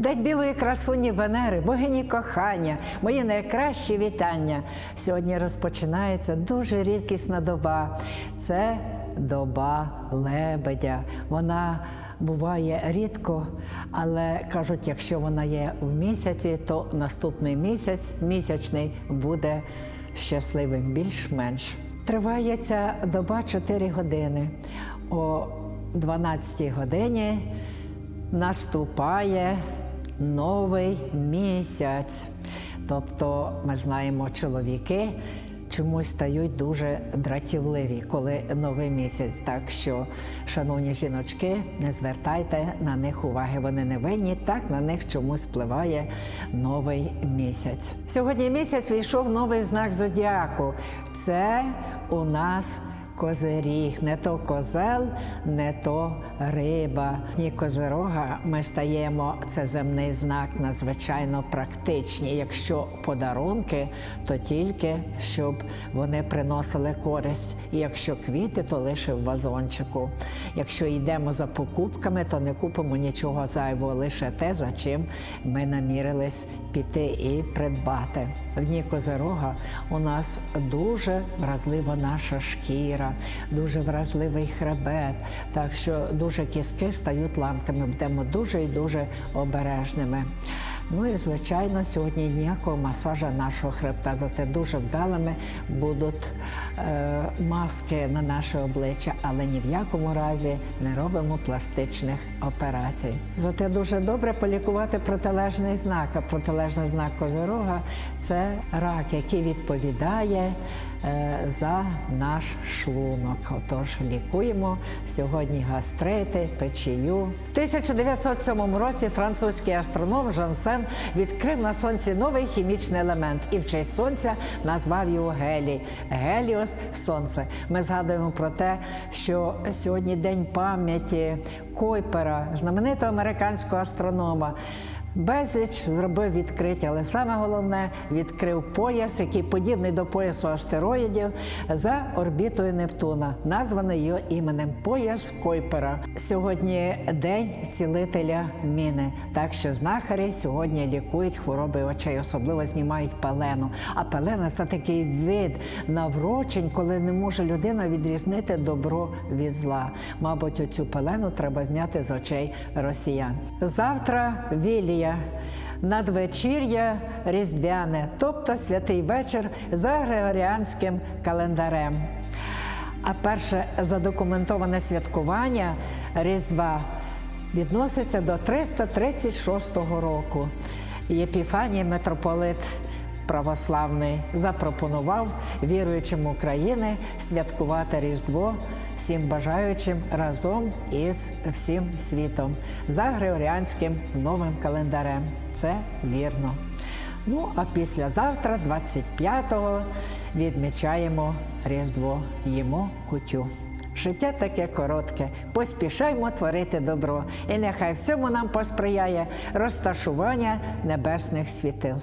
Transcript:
День білої красуні Венери, богині кохання, мої найкращі вітання. Сьогодні розпочинається дуже рідкісна доба. Це доба лебедя. Вона буває рідко, але кажуть, якщо вона є в місяці, то наступний місяць місячний буде щасливим більш-менш. Триває ця доба 4 години. О 12 годині наступає новий місяць. Тобто, ми знаємо, чоловіки чомусь стають дуже дратівливі, коли новий місяць. Так що, шановні жіночки, не звертайте на них уваги. Вони не винні, так на них чомусь впливає новий місяць. Сьогодні місяць війшов новий знак зодіаку. Це у нас Козиріг, не то козел, не то риба. Дні козирога ми стаємо, це земний знак, надзвичайно практичні. Якщо подарунки, то тільки щоб вони приносили користь. І якщо квіти, то лише в вазончику. Якщо йдемо за покупками, то не купимо нічого зайвого, лише те, за чим ми намірились піти і придбати. В дні козирога у нас дуже вразлива наша шкіра, дуже вразливий хребет, так що дуже кістки стають ламками. Будемо дуже і дуже обережними. Ну і звичайно, сьогодні ніякого масажа нашого хребта, зате дуже вдалими будуть е, маски на наше обличчя, але ні в якому разі не робимо пластичних операцій. Зате дуже добре полікувати протилежний знак. А протилежний знак козирога це рак, який відповідає е, за наш шлунок. Отож, лікуємо сьогодні гастрити, печію. В 1907 році французький астроном Жансен відкрив на сонці новий хімічний елемент і в честь сонця назвав його гелій. Геліос сонце. Ми згадуємо про те, що сьогодні день пам'яті Койпера, знаменитого американського астронома. Безліч зробив відкриття, але саме головне відкрив пояс, який подібний до поясу астероїдів за орбітою Нептуна, названий його іменем пояс Койпера. Сьогодні день цілителя міни. Так що знахарі сьогодні лікують хвороби очей, особливо знімають пелену. А пелена це такий вид наврочень, коли не може людина відрізнити добро від зла. Мабуть, оцю пелену треба зняти з очей росіян. Завтра вілія. Надвечір'я різдвяне, тобто святий вечір за григоріанським календарем. А перше задокументоване святкування Різдва відноситься до 336 року. Єпіфаній митрополит православний запропонував віруючим України святкувати Різдво всім бажаючим разом із всім світом за григоріанським новим календарем. Це вірно. Ну а післязавтра, 25-го, відмічаємо Різдво, їмо кутю. Життя таке коротке, поспішаймо творити добро, і нехай всьому нам посприяє розташування небесних світил.